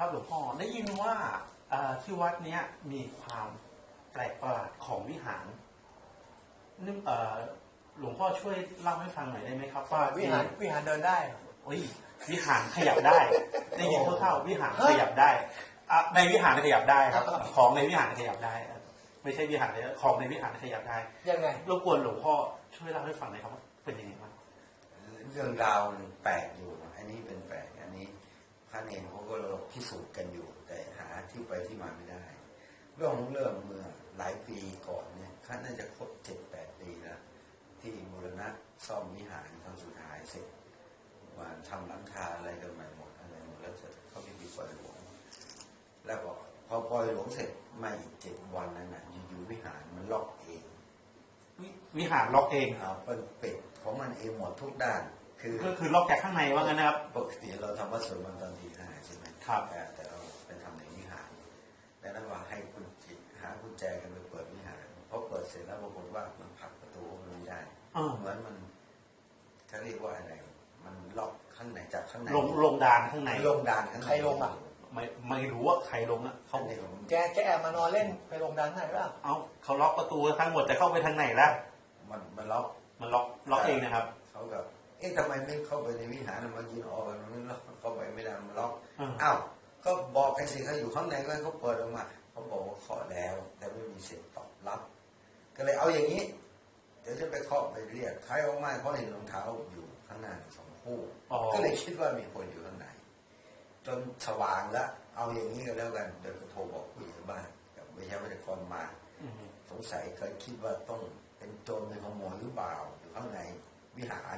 ครับหลวงพ่อได้ยินว่าเอ่อที่วัดเนี้ยมีความแปลกประหลาดของวิหารนึกเอ่อหลวงพ่อช่วยเล่าให้ฟังหน่อยได้ไหมครับว่าวิหารวิหารเดินได้โอ้ยวิหารขยับได้ได้ยินคร่าวๆวิหารขยับได้อะในวิหารขยับได้ครับ ของในวิหารขยับได้อะไม่ใช่วิหารเลยของในวิหารขยับได้ยังไงรบกวนหลวงพ่อช่วยเล่าให้ฟังหน่อยครับว่าเป็นยังไงบ้างเรื่องราวมันแปลกอยู่ อันนี้เป็นแปลก อันนี้ พระเนรเขาก็พิสูจน์กันอยู่ แต่หาที่ไปที่มาไม่ได้เรื่องของเรื่องเมื่อหลายปีก่อนเนี่ยข้าน่าจะครบเจ็ดแปดปีแล้วที่บูรณะซ่อมวิหารครั้งสุดท้ายเสร็จว่าทำหลังคาอะไรกันใหม่หมดอะไรหมดแล้วจะเข้าพิธีปล่อยหลวงแล้วก็พอปล่อยหลวงเสร็จไม่เจ็ดวันนั้นน่ะอยู่ๆวิหารมันล็อกเองวิวิหารล็อกเองอ่าเป็นเป็ดของมันเองหมดทุกด้าน คือก็คือล็อกจากข้างในว่างั้นนะครับ ปกติเราทำวัดสวดมนต์ตอนตีห้าใช่ไหมครับ แต่แต่เราไปทำในวิหารแต่นั้นว่าให้คุณจิหากุญแจกันไปเปิดวิหารพอเปิดเสร็จแล้วปรากฏว่ามันผลักประตูมันไม่ได้เออเหมือนมันเขาเรียกว่าอะไร มันล็อกข้างในจากข้างในลงลงดานข้างในลงดานข้างในใครลงอะไม่ไม่รู้ว่าใครลงอะเขาข้างในผมแกแกแอบมานอนเล่นไปลงดันไหนป่ะเอาเขาล็อกประตูทั้งหมดจะเข้าไปทางไหนล่ะมันมันล็อกมันล็อกล็อกเองนะครับเขาแบบ เอ๊ะทำไมไม่เข้าไปในวิหารมายืนออกกันมันล็อกเข้าไปไม่ได้มันล็อกอืมอ้าวก็บอกกันสิเขาอยู่ข้างในก็ให้เขาเปิดออกมาเขาบอกว่าเคาะแล้ว แต่ไม่มีเสียงตอบรับ ก็เลยเอาอย่างนี้ เดี๋ยวจะไปเคาะไปเรียกใครออกมาเพราะเห็นรองเท้าอยู่ข้างหน้าสองคู่อ๋อก็เลยคิดว่ามีคนอยู่ข้างในจนสว่างแล้วเอาอย่างนี้ก็แล้วกันเดี๋ยวก็โทรบอกผู้ใหญ่บ้านกับวิทยาวิทยากรมาอืมสงสัยเคยคิดว่าต้องเป็นโจรเป็นขโมยหรือเปล่าอยู่ข้างในวิหาร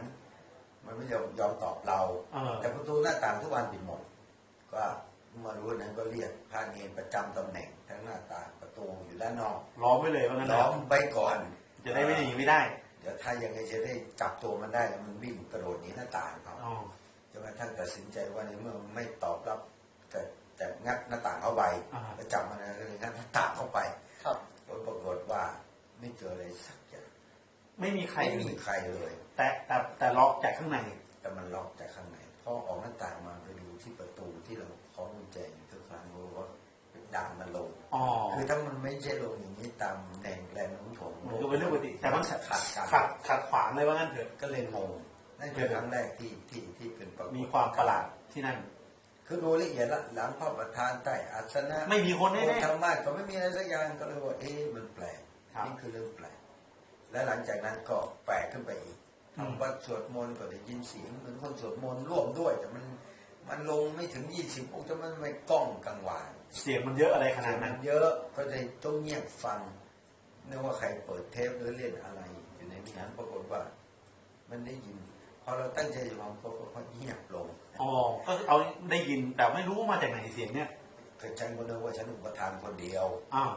มันไม่ยอมยอมตอบเราเออแต่ประตูหน้าต่างทุกวันปิดหมด ก็มารู้นั้นก็เรียกพระเนรประจำตำแหน่งทั้งหน้าต่างประตูอยู่ด้านนอกล้อมไว้เลยว่างั้นล้นะอมไปก่อน จะได้ไม่หนีไม่ได้เดี๋ยวถ้ายังไงจะได้จับตัวมันได้แล้วมันวิ่งกระโดดหนีหน้าต่างเอาอ๋อจนกระทั่งตัดสินใจว่าในเมื่อไม่ตอบรับ แต่แต่งัดหน้าต่างเข้าไปอ่าแล้วจับมันนะก็เลยงัดหน้าต่างเข้าไปครับผลปรากฏว่าไม่เจออะไรสักอย่าง ไม่มีใคร ไม่มีใครเลย แต่แต่แต่ล็อกจากข้างใน แต่มันล็อกจากข้างในพอออกหน้าต่างมาไปดูที่ประตูที่เราคล้องกุญแจอยู่ทุกครั้งรู้ว่าด่านมันลงอ๋อคือถ้ามันไม่ใช่ลงอย่างนี้ตามแรงแรงโน้มถ่วงมันก็เป็นเรื่องปกติแต่มันขาดขาดกันขัดขัดขวางเลยว่างั้นเถอะก็เลยงงนั่นคือครั้งแรกที่ที่ที่เป็นปรากฏมีความประหลาดที่นั่น คือดูละเอียดละหลังพระประธานใต้อาสนะ ไม่มีคนแน่ธรรมะก็ไม่มีอะไรสักอย่างก็เลยว่าเอ๊ะมันแปลกครับนี่คือเรื่องแปลก และหลังจากนั้นก็แปลกขึ้นไปอีกอืมทำวัดสวดมนต์ก็ได้ยินเสียงเหมือนคนสวดมนต์ร่วมด้วย แต่มันมันลงไม่ถึงยี่สิบองค์จะมันไม่กล้องกังวานๆเสียงมันเยอะอะไรขเสีนายดงมันั้นนเยอะก็เลยต้องเงียบฟังนึกว่าใครเปิดเทปหรือเล่นอะไรอยู่ในวิหารปรากฏว่า มันได้ยินพอเราตั้งใจจะฟังก็ค่อยๆเงียบลงอ๋อก็คือเอาได้ยินแต่ไม่รู้ว่ามาจากไหนเสียงเนี่ยเคยฉันก็นึกว่าฉันอุปทานคนเดียวอ้าว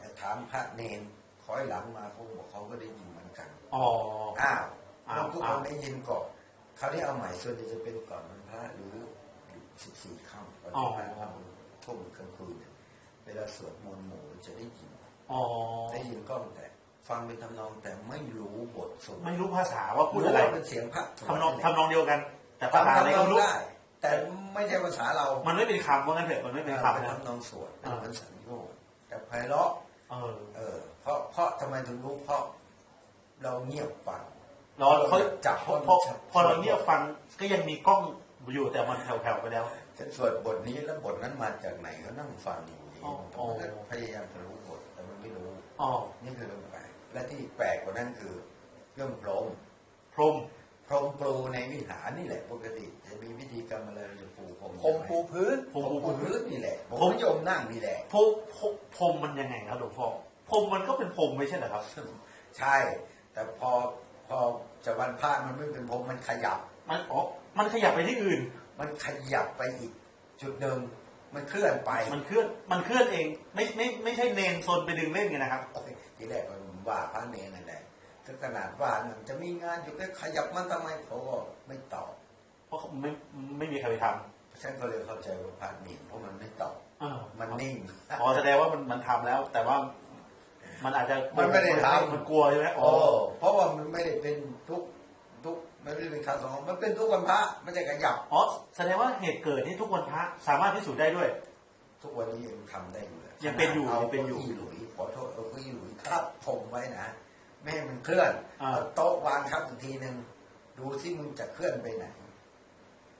แต่ถามพระเนน คอยหลังมาเขาบอกเขาก็ได้ยินเหมือนกันอ๋ออ้าวอ้าวเราทุกคอ้าวนได้ยินก่อนคราวนี้เอาใหม่ส่วนใหญ่จะเป็นก่อนวันพระหรือสิบสี่ค่ำก่อนที่พระค่ำทุ่มกลางคืนเนี่ยเวลาสวดมนต์หมู่จะได้ยินอ๋อได้ยินกล้องแต่ฟังเป็นทำนองแต่ไม่รู้บทสวดไม่รู้ภาษาว่าพูดอะไรว่าเป็นเสียงพระทำนองทำนองเดียวกัน แต่ภาฟังษาอะไรทำนก็องไม่รู้ได้แต่ไม่ใช่ภาษาเรา มันไม่เป็นคำว่างั้นเถอะมันไม่เป็นเป็นคำนะทำนองสวดเป็นอ่าเหมือนสัญโยกแต่ไพเราะเออเออเพ ราะเพราะทำไมถึงรู้เพราะเราเงียบฟังเราเขาจับพอพอพอเราเนี่ยฟังก็ยังมีกล้องอยู่แต่มันแผ่วๆไปแล้วฉันสวดบทนี้แล้วบทนั้นมาจากไหนก็นั่งฟังอยู่อย่างอ๋อนี้ผมก็พยายามจะรู้บทแต่มันไม่รู้อ๋อนี่คือเรื่องแปลกและที่แปลกกว่านั้นคือเรื่องพรหมพรหมพรหมปรูในวิหารนี่แหละ ปกติจะมีพิธีกรรมอะไรเราจะปูพรหมผมปูพื้นพรหมผมปูปูพื้พื้นนนี่แหละผมนิยมนั่งนี่แหละพรหมพรหมพรหมมันยังไงครับหลวงพ่อ พรหมมันก็เป็นพรหมไม่ใช่เหรอครับ ใช่ แต่พอพอจะวันพระมันไม่เป็นพรหมมันขยับ มันอ๋อมันขยับไปที่อื่น มันขยับไปอีก จุดหนึ่งมันเคลื่อนไป มันเคลื่อน มันเคลื่อนเอง ไม่ไม่ไม่ใช่เนนโซนไปดึงเล่นไงนะครับโอ้ยทีแรกมันว่าพระเนรนั่นแหละก็ขนาดว่ามันจะมีงานอยู่ก็ขยับมันทำไมเขาก็ไม่ตอบ เพราะไม่ไม่มีใครไปทฉันก็เลยเข้าใจว่าพระเนรเพราะมันไม่ตอบำเออมันนิ่ง อ๋อแสดงว่ามันมันทำแล้ว แต่ว่า มันอาจจะมันไม่ได้ทำมันกลัวใช่ไหมอ๋โอ้อเพราะว่ามันไม่ได้เป็นทุกทุกมันไม่ได้เป็นครั้งสองครั้งมันเป็นทุกวันพระมันจะขยับอ๋อแสดงว่าเหตุเกิดที่ทุกวันพระสามารถพิสูจน์ได้ด้วย ทุกวันนี้ยังทำได้อยู่ลยังเป็นอยู่เอายังเป็นอยู่ก้าอี้หลุยขอโทษเอาเก้าอี้หลุยทับผมไว้นะไม่ให้มันเคลื่อนอ่าเอาโต๊ะวางทับอีกทีหนึ่งดูที่มึงจะเคลื่อนไปไหน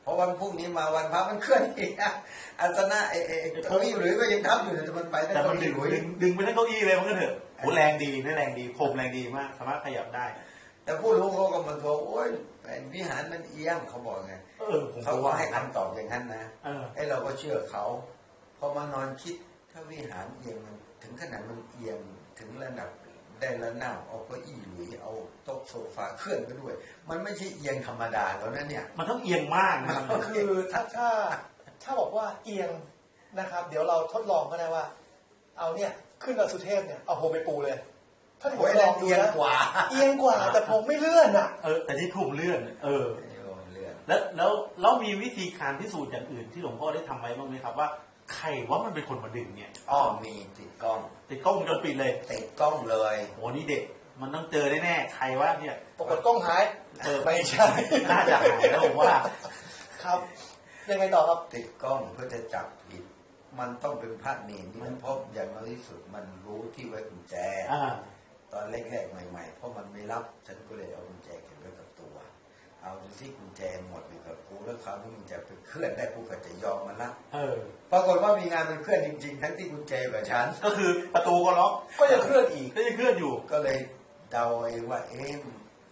เพราะวันพรุ่งนี้มาวันพระมันเคลื่อนอีกนะอาสนะไอ้ไอ้ไอ้เก้าอี้หลุยก็ยังทับอยู่แต่มันไปได้แต่มัเก้านดึอี้งหลุยดึงดึงไปทั้งเก้าอี้เลยมันก็เถอะ โหแรงดีได้แรงดีผมแรงดีมากสามารถขยับได้ แต่ผู้รู้เขาก็มาโทรโอ้ยไอ้วิหารมันเอียงเขาบอกไงเออผมเขาก็ก็ว่าให้คำตอบอย่างนั้นนะเออไอ้เราก็เชื่อเขาพอมานอนคิดถ้าวิหารเอียงมันถึงขนาดมันเอียงถึงระดับได้ระนาบเอาเก้าอี้หลุยเอาโต๊ะโซฟาเคลื่อนไปด้วย มันไม่ใช่เอียงธรรมดาแล้วนะเนี่ย มันต้องเอียงมากนะครับคือถ้าถ้าถ้าบอกว่าเอียงนะครับ เดี๋ยวเราทดลองก็ได้ว่า เอาเนี่ย ขึ้นดอยสุเทพเนี่ยเอาโฮมไปปูเลยถ้าผมโอ้ยลองดูเอียงนะกว่าเอียงกว่า แต่ผมไม่เลื่อนอะ เออแต่ที่ถูกเลื่อน เออเรื่องแล้วแล้วแล้วมีวิธีการพิสูจน์อย่างอื่นที่หลวงพ่อได้ทำไว้บ้างไหมครับว่าใครว่ามันเป็นคนมาดึงเนี่ยอ้อมีติดกล้อง ติดกล้องวงจรปิดเลย ติดกล้องเลยโหนี่เด็ก มันต้องเจอแน่ๆใครว่าเนี่ยปรากฏกล้องหายเออไม่ใช่น่าจะหายแล้วผมว่า ครับยังไงต่อครับติดกล้องเพื่อจะจับผิด มันต้องเป็นพระเนรที่มันเพราะอย่างน้อยที่สุดมันรู้ที่ไว้กุญแจอ่าตอนแรกๆใหม่ ๆ เพราะมันไม่รับฉันก็เลยเอากุญแจเก็บไว้กับตัว เอาดูที่กุญแจหมดอยู่กับกูแล้วคราวนี้กุญแจไปเคลื่อนได้กูก็จะยอมมันละเออปรากฏว่ามีงานมันเคลื่อนจริง ๆ ทั้งที่กุญแจอยู่กับฉันก็คือประตูก็ล็อกก็ยังเคลื่อนอีกก็ยังเคลื่อนอยู่ก็เลยเดาเองว่าเอ๊ะ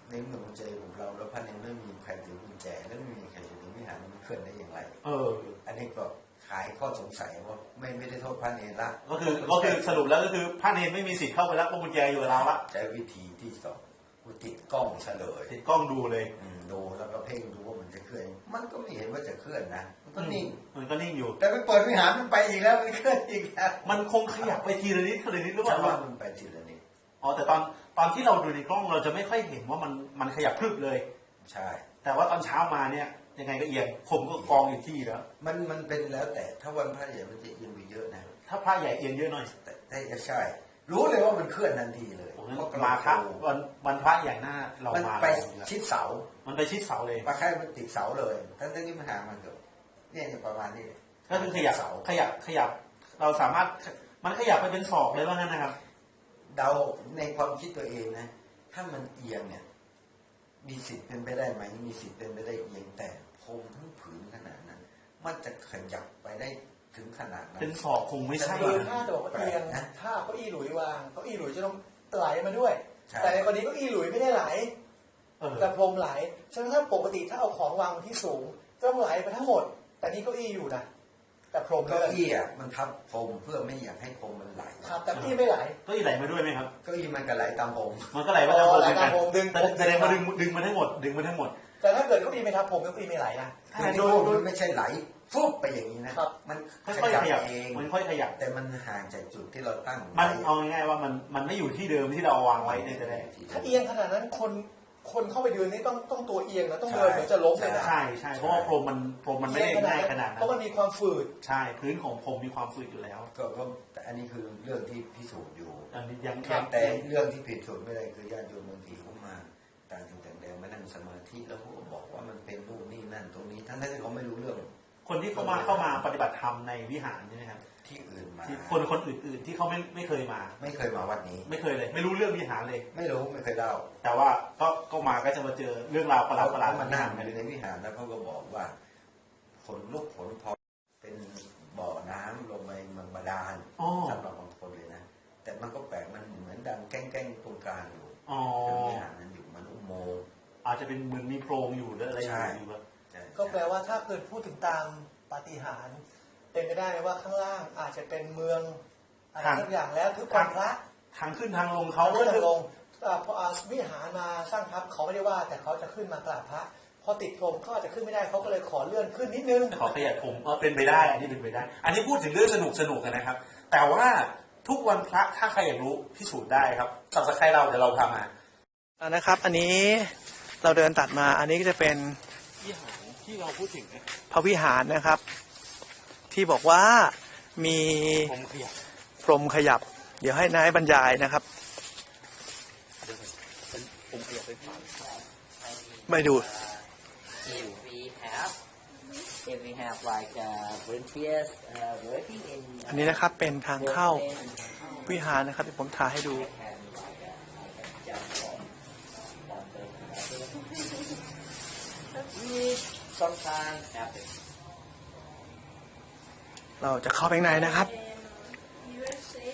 ในเมื่อกุญแจอยู่กับเราแล้วพระเนรไม่มีใครถือกุญแจแล้วไม่มีใครอยู่ในวิหารมันเคลื่อนได้อย่างไร เออ อันนี้ก็ ขายข้อสงสัยว่าไม่ไม่ได้โทษพระเนรละก็คือก็คือสรุปแล้วก็คือพระเนรไม่มีสิทธิ์เข้าไปรับเพราะกุญแจอยู่กับเราละใช้วิธีที่สองกูติดกล้องเฉลยติดกล้องดูเลยอืมดูแล้วก็เพ่งดูว่ามันจะเคลื่อน มันก็ไม่เห็นว่าจะเคลื่อนนะมันก็นิ่งมันก็นิ่งอยู่ แต่ไปเปิดวิหารมันไปอีกแล้วมันเคลื่อนอีกแล้วมันคงขยับไปทีละนิดทีละนิดหรือเปฉันว่าล่ามันไปทีละนิดอ๋อแต่ตอนตอนที่เราดูในกล้องเราจะไม่ค่อยเห็นว่ามันมันขยับพรึบเลย ใช่ แต่ว่าตอนเช้ามาเนี่ย ยังไงก็เอียงผมก็กองอยู่ที่แล้ว มันมันเป็นแล้วแต่ถ้าวันพระใหญ่มันจะเอียงไปเยอะนะถ้าพระใหญ่เอียงเยอะหน่อยแต่แต่ใช่ รู้เลยว่ามันเคลื่อนทันทีเลยผมนั้นเพราะกมาระพระดูวันวันพระใหญ่หน้าเรามันมาไปแล้วชิดเสา มันไปชิดเสาเลยปลาไข่มันติดเสาเลยทั้งทั้งที่มันห่างมันเกือบเนี่ยเนี่ยประมาณนี้เลยก็คือขยับเสาขยับขยับ เราสามารถมันขยับไปเป็นศอกเลยว่างั้นนะครับ เดาในความคิดตัวเองนะ ถ้ามันเอียงเนี่ย มีสิทธิ์เป็นไปได้ไหมมีสิทธิ์เป็นไปได้เอียงแต่ พรมทั้งผืนขนาดนั้น มันจะขยับไปได้ถึงขนาดนั้นเป็นศอกคงไม่ใช่คือนะถ้าจะบอกว่าเอียงนะถ้าเก้าอี้หลุยวางเก้าอี้หลุยจะต้องไหลมาด้วยใช่แต่ในกรณีเก้าอี้หลุยไม่ได้ไหลเออแต่พรมไหลฉะนั้นถ้าปกติถ้าเอาของวางที่สูงต้องไหลไปทั้งหมด แต่นี่เก้าอี้อยู่นะแต่พรมเก้าเลื่อนอี้อะมันทับพรมเพื่อไม่อยากให้พรมมันไหลครับแต่เก้าอี้ไม่ไหลก็อีไหลมาด้วยไหมครับเก้าอี้มันก็ไหลตามพรมมันก็ไหลมาทางผมอ๋อไหลเหมือนกันตามผมดึงแต่แสดงว่าดึงดึงมาทั้งหมดดึงมาทั้งหมด แต่ถ้าเกิดเก้าอี้ไม่ทับผมเก้าอี้ไม่ไหลนะใช่คือโดที่ยพรมโดยมันไม่ใช่ไหลฟุบไปอย่างนี้นะครับ มันค่ขอยยับๆขยับเองมันค่อยขยับ แต่มันห่างจากจุดที่เราตั้งมันไว้เอาง่ายๆว่ามันมันไม่อยู่ที่เดิมที่เราวางไว้ในแต่แรกถ้าเอียงขนาดนั้นคนคนเข้าไปเดินนี่ต้องต้องตัวเอียงนะต้องเดินเหมือนจะล้มเลยนะใช่ใช่เพราะว่าพรมมันพรมมันไม่ได้ง่ายขนาดเพนั้นราะมันมีความฝืดใช่พื้นของพรมมีความฝืดอยู่แล้วก็ก็แต่อันนี้คือเรื่องที่พิสูจน์อยู่อันนี้ยังครับแต่เรื่องที่ผิดสูจน์ไม่ได้คือญาติโยมบางทีเขามา ต่างถิ่นต่างแดนมานั่งสมาธิแล้วเขาก็บอกว่ามันเป็นนู่นนี่นั่น ตรงนี้ทั้งที่เขาไม่รู้เรื่อง คนที่เข้ามาเข้ามาปฏิบัติธรรมในวิหารใช่ไหมครับที่อื่นมาที่คนคนอื่น ๆ ที่เขาไม่ไม่เคยมา ไม่เคยมาวัดนี้ ไม่เคยเลย ไม่รู้เรื่องวิหารเลย ไม่รู้ไม่เคยเล่า แต่ว่าก็ก็มาก็จะมาเจอเรื่องราวประหลาดประหลาดเขๆมานั่งกัอยู่ในวิหารแล้วเขาก็บอกว่าผลลุกผลพองเป็นบ่อน้ำลงไปเมืองบาดาลอ๋อสำหรับบางคนเลยนะแต่มันก็แปลกมันเหมือนดังแก้งแก้งๆตรงกลางอยู่อ๋อเป็นวิหารนั้นอยู่มันอุ โมงค์อาจจะเป็นเหมือนมีโพรงอยู่หรืออะไรอใช่ยู่แบบใช่ก็แปลว่าถ้าเกิดพูดถึงตามปาฏิหาริย์เป็นไปได้ไหมว่าข้างล่างอาจจะเป็นเมืองอะไรสักอย่างแล้วทุกวันพระทางขึ้นทางลงเขาเขาก็ก็จะคือลงอ่าพอเอาวิหารมาสร้างทัพเขาไม่ได้ว่า แต่เขาจะขึ้นมากราบพระพอติดพรมเขาอาจจะขึ้นไม่ได้เขาก็เลยขอเลื่อนขึ้นนิดนึงขอขยับผมเออเป็นไปได้อันนี้เป็นไปได้ อันนี้พูดถึงเรื่องสนุกสนุกกันนะครับ แต่ว่าทุกวันพระถ้าใครอยากรู้พิสูจน์ได้ครับสับสไครเราเดี๋ยวเราพามาอ่า นะครับ อันนี้เราเดินตัดมา อันนี้ก็จะเป็นวิหารที่เราพูดถึงเนี่ยพระวิหารนะครับ ที่บอกว่ามีผมขยับพรหมขยับ เดี๋ยวให้นายบรรยายนะครับ เดี๋ยวก่อนเป็นผมขยับไปฝั่งไม่ดู if we have if we have like uh, volunteers uh, working in อันนี้นะครับเป็นทางเข้า workplace and how วิหารนะครับเดี๋ยวผมถ่ายให้ดู can like uh, sometimes happens เราจะเข้าไปข้างในนะครับ USA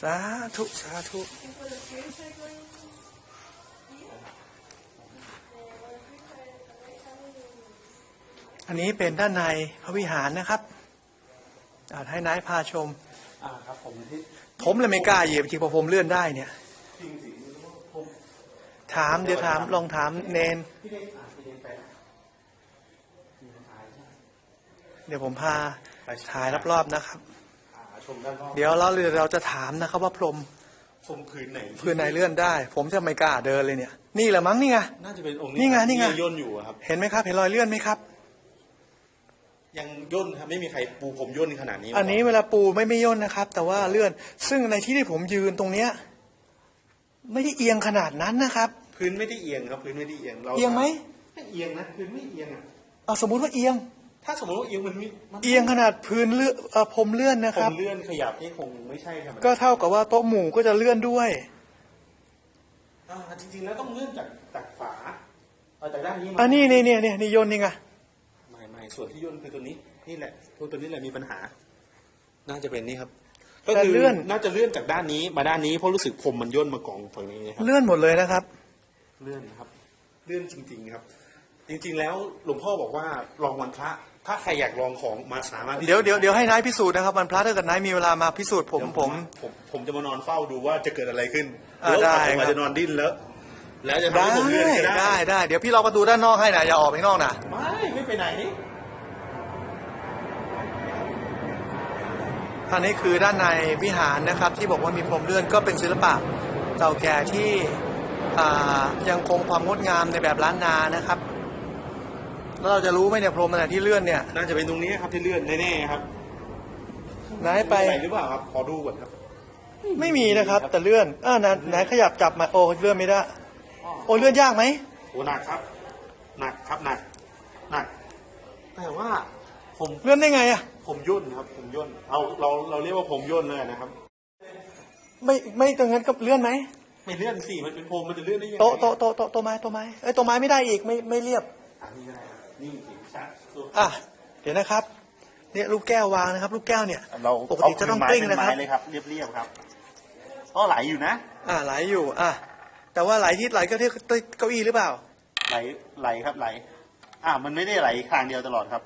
สาธุ สาธุ for the future going here. อันนี้เป็นด้านในพระวิหารนะครับอ่าให้นายพาชม อ่าครับผมที่ผมเลยไม่กล้าเหยียบจริงพอผมเลื่อนได้เนี่ยจริงสิผมถามเดี๋ยวถามลองถามเนนพี่เด้อ่านพี่เด้ไปนะมีถ่ายใช่ไหม เดี๋ยวผมพาถ่ายรอบๆนะครับอ่าชมด้านนอกเดี๋ยวเราเราจะถามนะครับว่าพรมชมพื้นไหนพื้นไหนเลื่อนได้ ผมจะไม่กล้าเดินเลยเนี่ย นี่แหละมั้งนี่ไงน่าจะเป็นองค์นี่ไงนี่ไงที่ย่นอยู่อะครับ เห็นไหมครับ เห็นรอยเลื่อนไหมครับ ยังย่นครับไม่มีใครปูผมย่นขนาดนี้ อันนี้เวลาปูไม่ไม่ย่นนะครับ แต่ว่าเลื่อน ซึ่งในที่ที่ผมยืนตรงเนี้ย ไม่ได้เอียงขนาดนั้นนะครับ พื้นไม่ได้เอียงครับพื้นไม่ได้เอียงเราเอียงไหมไม่เอียงนะพื้นไม่เอียงอะเอาสมมุติว่าเอียง ถ้าสมมติว่าเอียงมันมีมันเอียงขนาดพื้นเลื่อนเอ่อพรมเลื่อนนะผครับ มเลื่อนขยับนี่คงไม่ใช่ครับก็เท่ากับว่าโต๊ะหมู่ก็จะเลื่อนด้วย อ่าจริงๆ แล้วต้องเลื่อนจากจากฝาเอาจากด้านนี้มาอันนี้นี่เนี่ยเนี่ยนี่ย่นนี่ไงไม่ไม่ส่วนที่ย่นคือตัวนี้นี่แหละพวกตัวนี้แหละมีปัญหา น่าจะเป็นนี่ครับ ก็แต่คือเลื่อนน่าจะเลื่อนจากด้านนี้มาด้านนี้เพราะรู้สึกผมมันย่นมากองฝั่งนี้นะครับ เลื่อนหมดเลยนะครับ เลื่อนนะครับ เลื่อนจริง ๆ ครับ จริง ๆ แล้วหลวงพ่อบอกว่าลองวันพระ ถ้าใครอยากลองของมาสามารถพิสูจน์เดี๋ยวเดี๋ยวเดี๋ยวให้นายพิสูจน์นะครับวันพระถ้าเกิดนายมีเวลามาพิสูจน์ผมเดี๋ยวผม ผมผมจะมานอนเฝ้าดูว่าจะเกิดอะไรขึ้นอ่าแล้วได้ผมครัอาบจจะนอนดิ้นแล้ว แล้วจะทำได้ให้ผมเลื่อนก็ได้ ได้ได้เดี๋ยวพี่ล็อกประตูด้านนอกให้นะอย่าออกไปข้างนอกนะไม่ไม่ไปไหน อันนี้คือด้านในวิหารนะครับที่บอกว่ามีพรมเลื่อนก็เป็นศิลปะเก่าแก่ที่อ่ายังคงความงดงามในแบบล้านนานะครับ แล้วเราจะรู้ไหมเนี่ยพรมอะไรที่เลื่อนเนี่ยน่าจะเป็นตรงนี้ครับที่เลื่อนแน่ๆครับนายไปไหนหรือเปล่าครับขอดูก่อนครับ ไม่มีนะครับ แต่เลื่อนอ่านายนายขยับจับมาโอ้เลื่อนไม่ได้ โอ้เลื่อนยากไหมโอ้หนักครับ หนักครับหนักหนัก แต่ว่าผมเลื่อนได้ไงอะผมย่นครับผมย่นเอาเราเราเรียกว่าผมย่นเลยนะครับ ไม่ไม่ตรงนั้นก็เลื่อนไหมไม่เลื่อนสิมันเป็นผมมันจะเลื่อนได้ยังไงโต๊ะโต๊ะโต๊ะโต๊ะโต๊ะไม้โต๊ะไม้เอ้ยโต๊ะไม้ไม่ได้อีกไม่ไม่เรียบอันนี้ก็ได้ ครับนี่สิชัดสุดอะเดี๋ยวนะครับ เนี่ยลูกแก้ววางนะครับ ลูกแก้วเนี่ยเราปกติจะต้องกลิ้งนะครับเอาไม้เป็นไม้เลยครับ เรียบๆครับก็ไหลอยู่นะ อ่าไหลอยู่ อะแต่ว่าไหลที่ไหลก็ที่เก้าอี้หรือเปล่า ไหลไหลครับไหล อ่ามันไม่ได้ไหลทางเดียวตลอดครับ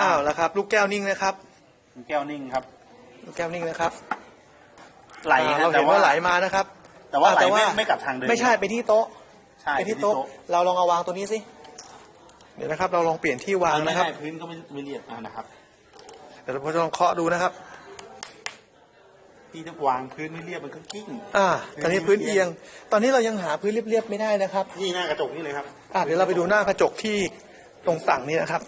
อ้าวแล้วครับ ลูกแก้วนิ่งนะครับมันแก้วนิ่งครับลูกแก้วนิ่งนะครับ ไหลอ่าครับเราแต่เห็นว่าว่าไหลมานะครับ แต่ว่าอ่ไหลแต่ไม่ไม่กลับทางเดิมไม่ใช่ไปที่โต๊ะใช่ไปที่โต๊ะเราลองเอาวางตัวนี้สิเดี๋ยวนะครับ เราลองเปลี่ยนที่วางไม่นะครับได้พื้นก็ไม่ไม่เรียบอ่านะครับ เดี๋ยวเราจะลองเคาะดูนะครับที่ถ้าวางพื้นไม่เรียบมันก็กิ้ง อ่า ตอนนี้พื้นเอียง ตอนนี้เรายังหาพื้นเรียบๆไม่ได้นะครับ นี่หน้ากระจกนี่เลยครับ อะเดี๋ยวเราไปดูหน้ากระจกที่ตรงต่างนี้นะครับ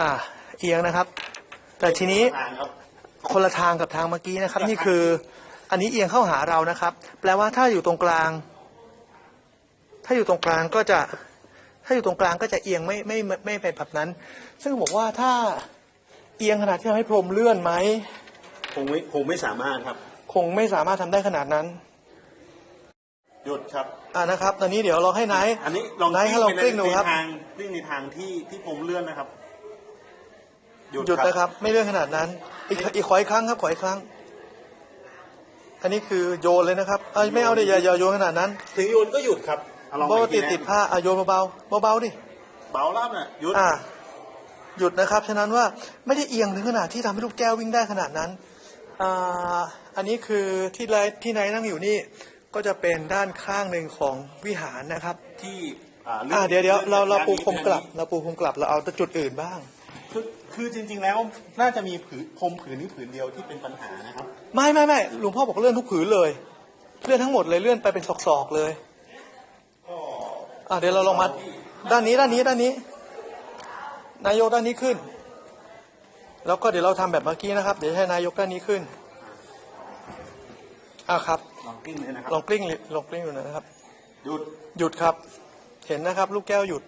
อ่า เอียงนะครับ แต่ทีนี้ทางครับคนละทางกับทางเมื่อกี้นะครับ นี่คือ อันนี้เอียงเข้าหาเรานะครับ แปลว่าถ้าอยู่ตรงกลาง ถ้าอยู่ตรงกลางก็จะ ถ้าอยู่ตรงกลางก็จะเอียงไม่ไม่ไม่ไม่เป็นแบบนั้น ซึ่งบอกว่าถ้าเอียงขนาดที่ทำให้พรมเลื่อนไหมคงไม่คงไม่สามารถครับ คงไม่สามารถทำได้ขนาดนั้น หยุดครับอ่านะครับ ตอนนี้เดี๋ยวเราให้นายอันนี้ลองนายให้เรากลิ้งดูในครับทางกลิ้งในทางที่ที่ผมเลื่อนนะครับหยุดนะครับ ไม่เลื่อนขนาดนั้น อีกอีกขออีกครั้งครับขออีกครั้ง อันนี้คือโยนเลยนะครับเอ้ยไม่เอาดิอย่าอย่าโยนขนาดนั้นถึงโยนก็หยุดครับเอาลองเพราะว่าไปติดนะติดผ้าอะโยนเบาๆเบาๆดิเบาล่ามน่ะหยุดอ่าหยุดนะครับ ฉะนั้นว่าไม่ได้เอียงถึงขนาดที่ทำให้ลูกแก้ววิ่งได้ขนาดนั้นอ่าอันนี้คือที่ไรที่นายนั่งอยู่นี่ ก็จะเป็นด้านข้างหนึ่งของวิหารนะครับ ที่อ่าลื่นอ่าเดี๋ยวเดี๋ยวเราลื่เรานปูพรมกลับด้านนี้เราปูพรมกลับเราเอาแต่จุดอื่นบ้างคือคือจริง ๆ แล้วน่าจะมีผืนพรมผืนนี้ผืนเดียวที่เป็นปัญหานะครับ ไม่ไม่ไม่หลวงพ่อบอกเลื่อนทุกผืนเลย เลื่อนทั้งหมดเลยเลื่อนไปเป็นศอกๆเลยอ่าเดี๋ยวเราลองมาด้านนี้ด้านนี้ด้านนี้ นายกด้านนี้ขึ้น แล้วก็เดี๋ยวเราทำแบบเมื่อกี้นะครับ เดี๋ยวให้นายกด้านนี้ขึ้นอะครับ ลองกิ้งเลยนะครับลองกลิ้งลองกลิ้งดูหนะครับ หยุดหยุดครับ เห็นนะครับ ลูกแก้วหยุด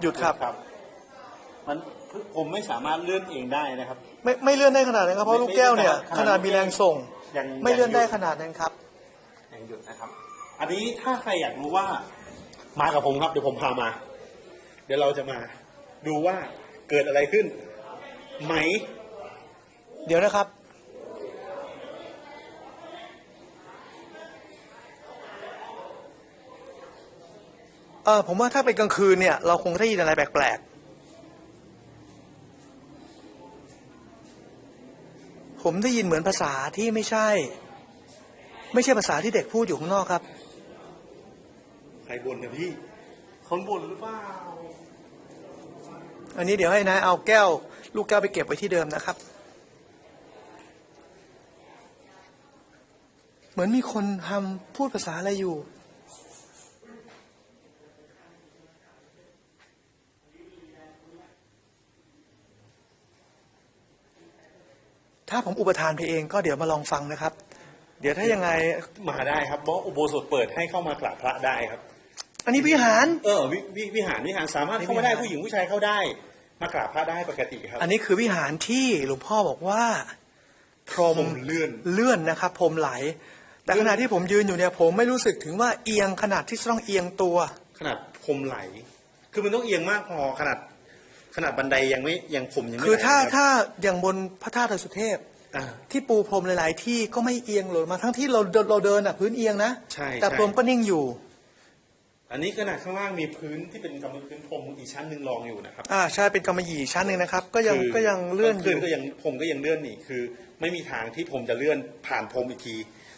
หยุดครับครับ มันผมไม่สามารถเลื่อนเองได้นะครับ ไม่ไม่เลื่อนได้ขนาดนั้นครับเพราะไม่ลูกแก้วเนี่ยไม่ขนาดมีแรงส่ง ยังไม่เลื่อนได้ยังหยุดขนาดนั้นครับยังหยุดนะครับ อันนี้ถ้าใครอยากรู้ว่า มากับผมครับเดี๋ยวผมพามา เดี๋ยวเราจะมาดูว่าเกิดอะไรขึ้น ไหม เดี๋ยวนะครับเออผมว่าถ้าเป็นกลางคืนเนี่ยเราคงได้ยินอะไรแปลกๆ ผมได้ยินเหมือนภาษาที่ไม่ใช่ ไม่ใช่ภาษาที่เด็กพูดอยู่ข้างนอกครับ ใครบ่นนะพี่คนบ่นหรือเปล่าอันนี้เดี๋ยวให้นายเอาแก้ว ลูกแก้วไปเก็บไว้ที่เดิมนะครับ เหมือนมีคนทำพูดภาษาอะไรอยู่ ถ้าผมอุปทานไปเองก็เดี๋ยวมาลองฟังนะครับ เดี๋ยวถ้ายังไงมาได้ครับเพราะอุโบสถเปิดให้เข้ามากราบพระได้ครับ อันนี้วิหาร เออวิวิวิหารวิหารสามารถเข้ามาได้วิหารผู้หญิงผู้ชายเข้าได้ มากราบพระได้ปกติครับ อันนี้คือวิหารที่หลวงพ่อบอกว่า พรหมพรหมเลื่อน เลื่อนนะครับพรหมไหล แต่ขณะที่ผมยืนอยู่เนี่ยผมไม่รู้สึกถึงว่าเอียงขนาดที่จะต้องเอียงตัว ขนาดพรมไหล คือมันต้องเอียงมากพอขนาด ขนาดบันไดยังไม่ยังผมยังไม่คือไหลถ้ารับถ้าอย่างบนพระธาตุดอยสุเทพ อ่า ที่ปูพรมหลาย ๆ ที่ก็ไม่เอียงหล่นมาทั้งที่เราเดินเราเดินอะพื้นเอียงนะใช่แต่ใช่ พรมก็นิ่งอยู่ อันนี้ขนาดข้างล่างมีพื้นที่เป็นกำมะพื้นพรมอีกชั้นหนึ่งรองอยู่นะครับอ่าใช่เป็นกำมะหยี่ชั้นหนึ่งนะครับ ก็ยังคือก็ยังเลื่อนอพื้ยู่นก็ยังผมก็ยังเลื่อนอีกคือ ไม่มีทางที่ผมจะเลื่อนผ่านพรมอีกที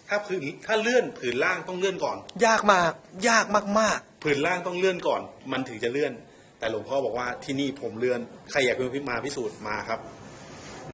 ถ้าพื้นถ้าเลื่อนผืนล่างต้องเลื่อนก่อน ยากมากยากมากผืนล่างต้องเลื่อนก่อน มันถึงจะเลื่อน แต่หลวงพ่อบอกว่าที่นี่ผมเรือนใครอยากมาพิสูจน์มาครับ